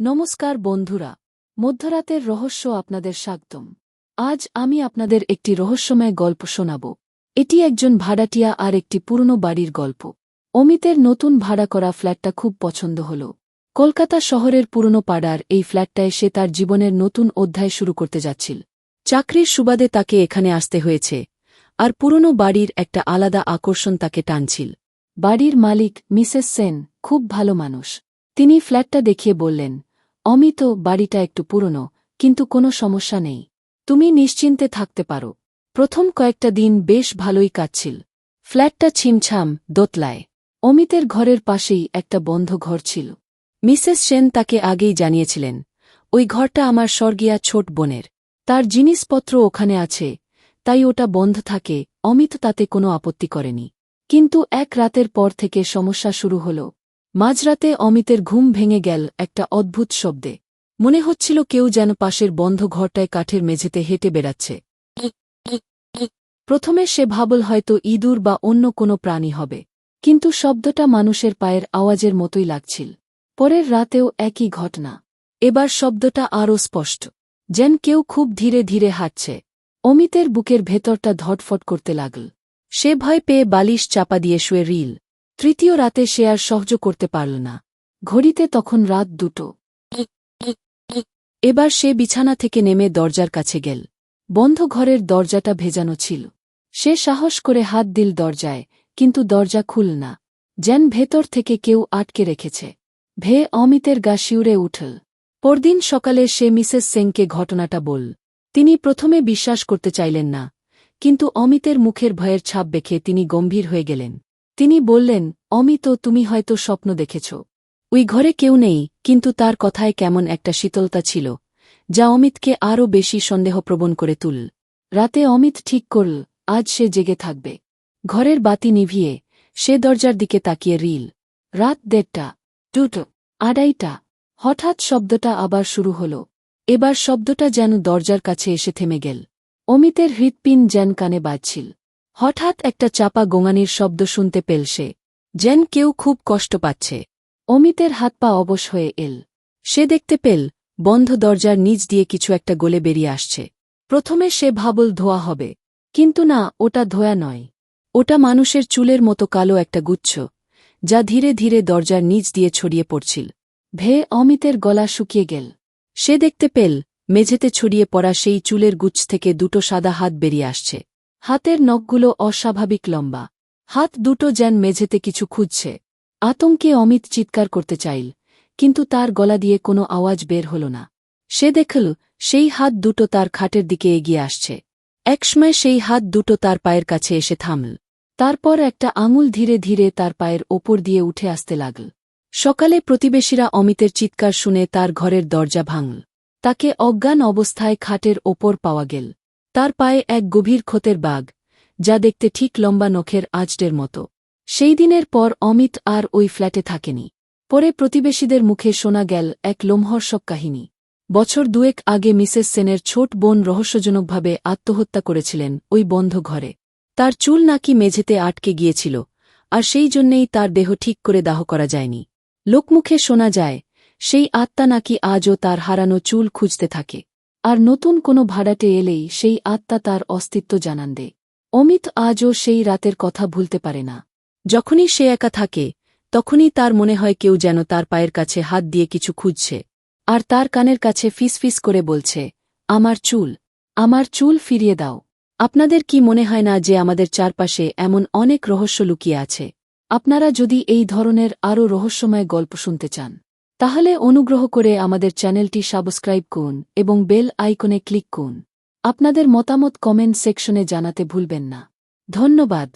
নমস্কার বন্ধুরা, মধ্যরাতের রহস্য আপনাদের স্বাগতম। আজ আমি আপনাদের একটি রহস্যময় গল্প শোনাব। এটি একজন ভাড়াটিয়া আর একটি পুরনো বাড়ির গল্প। অমিতের নতুন ভাড়া করা ফ্ল্যাটটা খুব পছন্দ হল। কলকাতা শহরের পুরনো পাড়ার এই ফ্ল্যাটটায় সে তার জীবনের নতুন অধ্যায় শুরু করতে যাচ্ছিল। চাকরির সুবাদে তাকে এখানে আসতে হয়েছে, আর পুরনো বাড়ির একটা আলাদা আকর্ষণ তাকে টানছিল। বাড়ির মালিক মিসেস সেন খুব ভালো মানুষ। তিনি ফ্ল্যাটটা দেখিয়ে বললেন অমিত, বাড়িটা একটু পুরনো, কিন্তু কোনো সমস্যা নেই। তুমি নিশ্চিন্তে থাকতে পারো। প্রথম কয়েকটা দিন বেশ ভালোই কাটছিল। ফ্ল্যাটটা ছিমছাম, দোতলায়। অমিতের ঘরের পাশেই একটা বন্ধ ঘর ছিল। মিসেস সেন তাকে আগেই জানিয়েছিলেন, ওই ঘরটা আমার স্বর্গিয়া ছোট বোনের। তার জিনিসপত্র ওখানে আছে, তাই ওটা বন্ধ থাকে, অমিত তাতে কোনো আপত্তি করেনি। কিন্তু এক রাতের পর থেকে সমস্যা শুরু হল। মাঝরাতে অমিতের ঘুম ভেঙে গেল একটা অদ্ভুত শব্দে। মনে হচ্ছিল কেউ যেন পাশের বন্ধ ঘরটায় কাঠের মেঝেতে হেঁটে বেড়াচ্ছে। প্রথমে সে ভাবল হয়তো ইঁদুর বা অন্য কোনো প্রাণী হবে, কিন্তু শব্দটা মানুষের পায়ের আওয়াজের মতোই লাগছিল। পরের রাতেও একই ঘটনা। এবার শব্দটা আরও স্পষ্ট। যেন কেউ খুব ধীরে ধীরে হাঁটছে। অমিতের বুকের ভেতরটা ধটফট করতে লাগল। সে ভয় পেয়ে বালিশ চাপা দিয়ে শুয়ে রিল তৃতীয় রাতে সে আর সহ্য করতে পারল না। ঘড়িতে তখন রাত দুটো। এবার সে বিছানা থেকে নেমে দরজার কাছে গেল। বন্ধ ঘরের দরজাটা ভেজানো ছিল। সে সাহস করে হাত দিল দরজায়, কিন্তু দরজা খুল না। যেন ভেতর থেকে কেউ আটকে রেখেছে। ভে অমিতের গা শিউরে উঠল। পরদিন সকালে সে মিসেস সেংকে ঘটনাটা বল। তিনি প্রথমে বিশ্বাস করতে চাইলেন না, কিন্তু অমিতের মুখের ভয়ের ছাপ দেখে তিনি গম্ভীর হয়ে গেলেন। তিনি বললেন, অমিত, তুমি হয়তো স্বপ্ন দেখেছ। ওই ঘরে কেউ নেই, কিন্তু তার কথায় কেমন একটা শীতলতা ছিল, যা অমিতকে আরও বেশি সন্দেহপ্রবণ করে তুল। রাতে অমিত ঠিক করল, আজ সে জেগে থাকবে। ঘরের বাতি নিভিয়ে, সে দরজার দিকে তাকিয়ে রিল। রাত দেড়টা, দুটো, আড়াইটা, হঠাৎ শব্দটা আবার শুরু হল। এবার শব্দটা যেন দরজার কাছে এসে থেমে গেল। অমিতের হৃৎপিন যেন কানে বাজছিল। হঠাৎ একটা চাপা গোঙানির শব্দ শুনতে পেল সে, যেন কেউ খুব কষ্ট পাচ্ছে। অমিতের হাত পা অবশ হয়ে এল। সে দেখতে পেল, বন্ধ দরজার নিচ দিয়ে কিছু একটা গলে বেরিয়ে আসছে। প্রথমে সে ভাবল ধোয়া হবে, কিন্তু না, ওটা ধোয়া নয়। ওটা মানুষের চুলের মতো কালো একটা গুচ্ছ, যা ধীরে ধীরে দরজার নিচ দিয়ে ছড়িয়ে পড়ছিল। ভে, অমিতের গলা শুকিয়ে গেল। সে দেখতে পেল, মেঝেতে ছড়িয়ে পড়া সেই চুলের গুচ্ছ থেকে দুটো সাদা হাত বেরিয়ে আসছে। হাতের নখগুলো অস্বাভাবিক লম্বা। হাত দুটো যেন মেঝেতে কিছু খুঁজছে। আতঙ্কে অমিত চিৎকার করতে চাইল, কিন্তু তার গলা দিয়ে কোনো আওয়াজ বের হল না। সে দেখল, সেই হাত দুটো তার খাটের দিকে এগিয়ে আসছে। একসময় সেই হাত দুটো তার পায়ের কাছে এসে থামল। তারপর একটা আঙুল ধীরে ধীরে তার পায়ের ওপর দিয়ে উঠে আসতে লাগল। সকালে প্রতিবেশীরা অমিতের চিৎকার শুনে তার ঘরের দরজা ভাঙল। তাকে অজ্ঞান অবস্থায় খাটের ওপর পাওয়া গেল। তার পায়ে এক গভীর ক্ষতের বাঘ, যা দেখতে ঠিক লম্বা নখের আজডের মতো। সেই দিনের পর অমিত আর ওই ফ্ল্যাটে থাকেনি। পরে প্রতিবেশীদের মুখে শোনা গেল এক লোমহর্ষক কাহিনী। বছর দুয়েক আগে মিসেস সেনের ছোট বোন রহস্যজনকভাবে আত্মহত্যা করেছিলেন ওই বন্ধ ঘরে। তার চুল নাকি মেঝেতে আটকে গিয়েছিল, আর সেই জন্যেই তার দেহ ঠিক করে দাহ করা যায়নি। লোকমুখে শোনা যায়, সেই আত্মা নাকি আজও তার হারানো চুল খুঁজতে থাকে। আর নতুন কোনো ভাড়াটে এলেই সেই আত্মা তার অস্তিত্ব জানান দে। অমিত আজও সেই রাতের কথা ভুলতে পারে না। যখনই সে একা থাকে, তখনই তার মনে হয় কেউ যেন তার পায়ের কাছে হাত দিয়ে কিছু খুঁজছে, আর তার কানের কাছে ফিসফিস করে বলছে, আমার চুল আমার চুল ফিরিয়ে দাও। আপনাদের কি মনে হয় না যে আমাদের চারপাশে এমন অনেক রহস্য লুকিয়ে আছে? আপনারা যদি এই ধরনের আরও রহস্যময় গল্প শুনতে চান। তাহলে অনুগ্রহ করে আমাদের চ্যানেলটি সাবস্ক্রাইব করুন এবং বেল আইকনে ক্লিক করুন। আপনাদের মতামত কমেন্ট সেকশনে জানাতে ভুলবেন না। ধন্যবাদ।